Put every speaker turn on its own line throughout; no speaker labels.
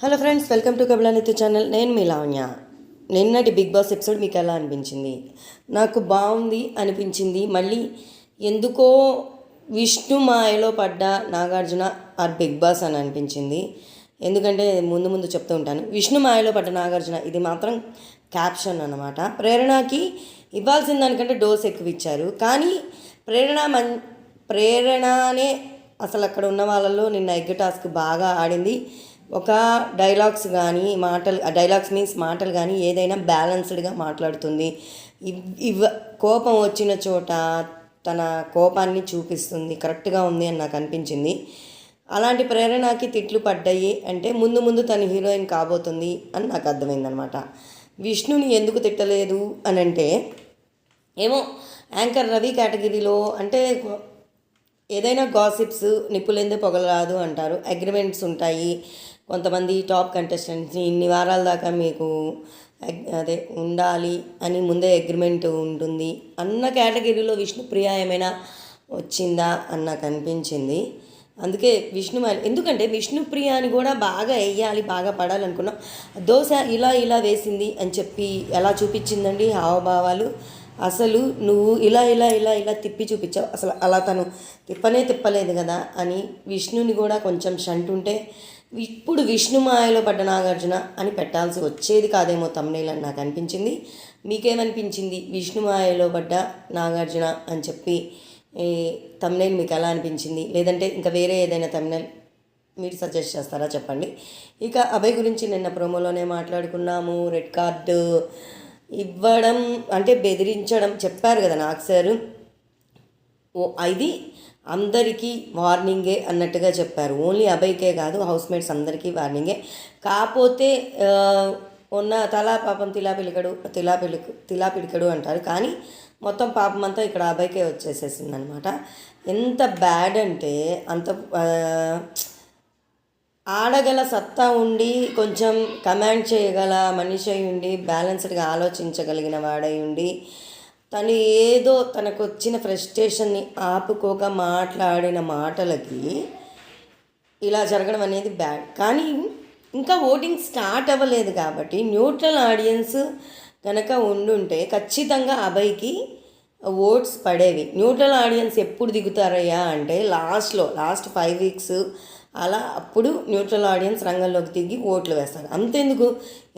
Hello friends welcome to కబలానిత్య channel. నేను మీ లావణ్య. నిన్నటి బిగ్ బాస్ ఎపిసోడ్ మీకు ఎలా అనిపించింది? నాకు బాగుంది అనిపించింది. మళ్ళీ ఎందుకో విష్ణు మాయలో పడ్డ నాగార్జున ఆర్ బిగ్ బాస్ అని అనిపించింది. ఎందుకంటే ముందు ముందు చెప్తూ ఉంటాను విష్ణు మాయలో పడ్డ నాగార్జున ఇది మాత్రం క్యాప్షన్ అనమాట ప్రేరణకి ఇవ్వాల్సిన దానికంటే డోస్ ఎక్కువ ఇచ్చారు. కానీ ప్రేరణ మన్ ప్రేరణనే అసలు అక్కడ ఉన్న వాళ్ళలో నిన్న ఎగ్ టాస్క్ బాగా ఆడింది. ఒక డైలాగ్స్ కానీ మాటలు డైలాగ్స్ మీన్స్ మాటలు కానీ ఏదైనా బ్యాలెన్స్డ్గా మాట్లాడుతుంది. ఇవ్ కోపం వచ్చిన చోట తన కోపాన్ని చూపిస్తుంది. కరెక్ట్గా ఉంది అని నాకు అనిపించింది. అలాంటి ప్రేరణకి తిట్లు పడ్డాయి అంటే ముందు ముందు తను హీరోయిన్ కాబోతుంది అని నాకు అర్థమైందనమాట విష్ణుని ఎందుకు తిట్టలేదు అని అంటే ఏమో యాంకర్ రవి కేటగిరీలో అంటే ఏదైనా గాసిప్స్ నిప్పులేందే పొగలరాదు అంటారు. అగ్రిమెంట్స్ ఉంటాయి. కొంతమంది టాప్ కంటెస్టెంట్స్ని ఇన్ని వారాల దాకా మీకు అగ్- అదే ఉండాలి అని ముందే అగ్రిమెంట్ ఉంటుంది. అన్న కేటగిరీలో విష్ణుప్రియ ఏమైనా వచ్చిందా అని నాకు అనిపించింది. అందుకే విష్ణు ఎందుకంటే విష్ణుప్రియ అని కూడా బాగా వేయాలి బాగా పడాలనుకున్నాం. దోశ ఇలా ఇలా వేసింది అని చెప్పి ఎలా చూపించిందండి? హావభావాలు అసలు నువ్వు ఇలా ఇలా ఇలా ఇలా తిప్పి చూపించావు. అసలు అలా తను తిప్పనే తిప్పలేదు కదా అని విష్ణుని కూడా కొంచెం షంటుంటే ఇప్పుడు విష్ణు మాయలో పడ్డ నాగార్జున అని పెట్టాల్సి వచ్చేది కాదేమో తమ్నేల్ అని నాకు అనిపించింది. మీకేమనిపించింది విష్ణు మాయలో పడ్డ నాగార్జున అని చెప్పి? తమ్నేల్ మీకు ఎలా అనిపించింది? లేదంటే ఇంకా వేరే ఏదైనా తమ్నేల్ మీరు సజెస్ట్ చేస్తారా చెప్పండి. ఇక అభయ్ గురించి నిన్న ప్రోమోలోనే మాట్లాడుకున్నాము. రెడ్ కార్డు ఇవ్వడం అంటే బెదిరించడం చెప్పారు కదా నాకు సారు. ఓ ఇది అందరికీ వార్నింగే అన్నట్టుగా చెప్పారు. ఓన్లీ అభయ్కే కాదు హౌస్ మేట్స్ అందరికీ వార్నింగే. కాకపోతే ఉన్న తలా పాపం తిలా పిలికడు తిలా తిలా పిలికడు అంటారు. కానీ మొత్తం పాపం అంతా ఇక్కడ అభయ్కే వచ్చేసేసింది అనమాట ఎంత బ్యాడ్ అంటే అంత ఆడగల సత్తా ఉండి కొంచెం కమాండ్ చేయగల మనిషి అయి ఉండి బ్యాలెన్స్డ్గా ఆలోచించగలిగిన వాడై ఉండి తను ఏదో తనకు వచ్చిన ఫ్రస్ట్రేషన్ని ఆపుకోక మాట్లాడిన మాటలకి ఇలా జరగడం అనేది బ్యాడ్. కానీ ఇంకా ఓటింగ్ స్టార్ట్ అవ్వలేదు కాబట్టి న్యూట్రల్ ఆడియన్స్ కనుక ఉండుంటే ఖచ్చితంగా అభయ్కి ఓట్స్ పడేవి. న్యూట్రల్ ఆడియన్స్ ఎప్పుడు దిగుతారయ్యా అంటే లాస్ట్లో లాస్ట్ ఫైవ్ వీక్స్ అలా అప్పుడు న్యూట్రల్ ఆడియన్స్ రంగంలోకి దిగి ఓట్లు వేస్తారు. అంతెందుకు?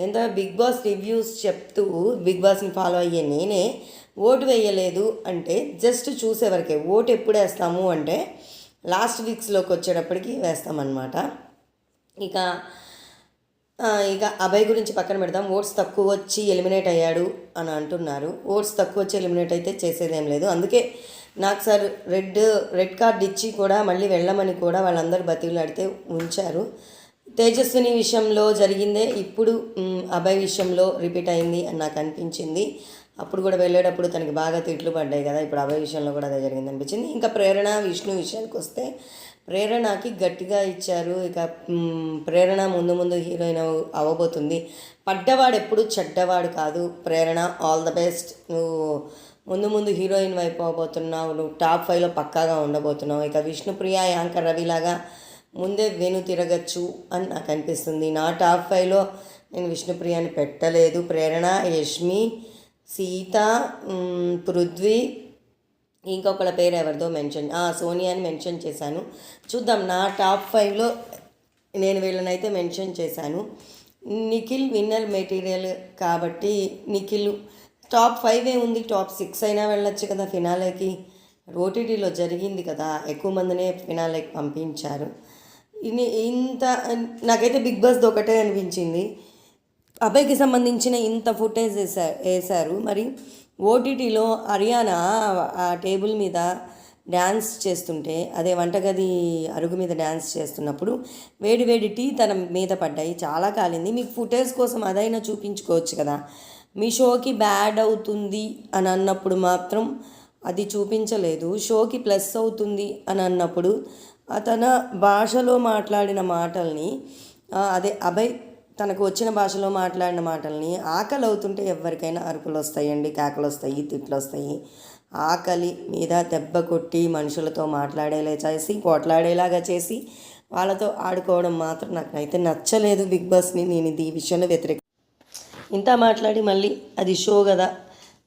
ఎంత బిగ్ బాస్ రివ్యూస్ చెప్తూ బిగ్ బాస్ని ఫాలో అయ్యే నేనే ఓటు వేయలేదు అంటే జస్ట్ చూసేవరకే ఓటు ఎప్పుడు వేస్తాము అంటే లాస్ట్ వీక్స్లోకి వచ్చేటప్పటికి వేస్తామన్నమాట. ఇక ఇక అభయ్ గురించి పక్కన పెడదాం. ఓట్స్ తక్కువ వచ్చి ఎలిమినేట్ అయ్యాడు అని అంటున్నారు. ఓట్స్ తక్కువ వచ్చి ఎలిమినేట్ అయితే చేసేదేం లేదు. అందుకే నాకు సార్ రెడ్ రెడ్ కార్డ్ ఇచ్చి కూడా మళ్ళీ వెళ్ళమని కూడా వాళ్ళందరూ బతిలాడితే ఉంచారు. తేజస్విని విషయంలో జరిగిందే ఇప్పుడు అభయ అభయ్ విషయంలో రిపీట్ అయింది అని నాకు అనిపించింది. అప్పుడు కూడా వెళ్ళేటప్పుడు తనకి బాగా తిట్లు పడ్డాయి కదా ఇప్పుడు అభయ విషయంలో కూడా అదే జరిగింది అనిపించింది. ఇంకా ప్రేరణ విష్ణు విషయానికి వస్తే ప్రేరణకి గట్టిగా ఇచ్చారు. ఇక ప్రేరణ ముందు ముందు హీరోయిన్ అవ్వబోతుంది పడ్డవాడు ఎప్పుడు చెడ్డవాడు కాదు. Prerana all the best. నువ్వు ముందు ముందు హీరోయిన్ వైపు అవబోతున్నావు నువ్వు టాప్ ఫైవ్లో పక్కాగా ఉండబోతున్నావు. ఇక విష్ణుప్రియ యాంకర్ రవిలాగా ముందే వెను తిరగచ్చు అని నాకు అనిపిస్తుంది. నా టాప్ ఫైవ్లో నేను విష్ణుప్రియని పెట్టలేదు. ప్రేరణ యష్మి సీత పృథ్వీ ఇంకొకళ్ళ పేరు ఎవరిదో మెన్షన్ ఆ, సోనియా అని మెన్షన్ చేశాను. చూద్దాం నా టాప్ ఫైవ్లో నేను వీళ్ళనైతే మెన్షన్ చేశాను. నిఖిల్ విన్నర్ మెటీరియల్ కాబట్టి నిఖిల్ టాప్ ఫైవ్ ఏ ఉంది టాప్ సిక్స్ అయినా వెళ్ళొచ్చు కదా ఫినాలేకి. ఓటీటీలో జరిగింది కదా ఎక్కువ మందినే ఫినాలేకి పంపించారు. ఇన్ని ఇంత నాకైతే బిగ్ బాస్ ఒకటే అనిపించింది. అభయ్కి సంబంధించిన ఇంత ఫుటేజ్ వేసా వేశారు. మరి ఓటీటీలో హర్యానా ఆ టేబుల్ మీద డ్యాన్స్ చేస్తుంటే అదే వంటగది అరుగు మీద డ్యాన్స్ చేస్తున్నప్పుడు వేడి వేడి టీ తన మీద పడ్డాయి చాలా కాలింది. మీకు ఫుటేజ్ కోసం అదైనా చూపించుకోవచ్చు కదా. మీ షోకి బ్యాడ్ అవుతుంది అని అన్నప్పుడు మాత్రం అది చూపించలేదు. షోకి ప్లస్ అవుతుంది అని అన్నప్పుడు తన భాషలో మాట్లాడిన మాటల్ని అదే అభయ్ తనకు వచ్చిన భాషలో మాట్లాడిన మాటల్ని ఆకలి అవుతుంటే ఎవరికైనా అరుపులు వస్తాయండి కేకలు వస్తాయి తిట్లు వస్తాయి. ఆకలి మీద దెబ్బ కొట్టి మనుషులతో మాట్లాడేలా చేసి కొట్లాడేలాగా చేసి వాళ్ళతో ఆడుకోవడం మాత్రం నాకు అయితే నచ్చలేదు బిగ్ బాస్ని. నేను ఇది ఈ విషయంలో వ్యతిరేక ఇంత మాట్లాడి మళ్ళీ అది షో కదా.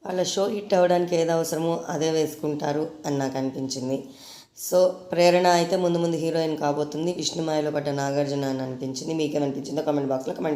వాళ్ళ షో హిట్ అవ్వడానికి ఏది అవసరమో అదే వేసుకుంటారు అని నాకు అనిపించింది. సో ప్రేరణ అయితే ముందు ముందు హీరోయిన్ కాబోతుంది. విష్ణుమాయలో పడ్డ నాగార్జున అని అనిపించింది. మీకేమనిపించిందో కామెంట్ బాక్స్లో కమెంట్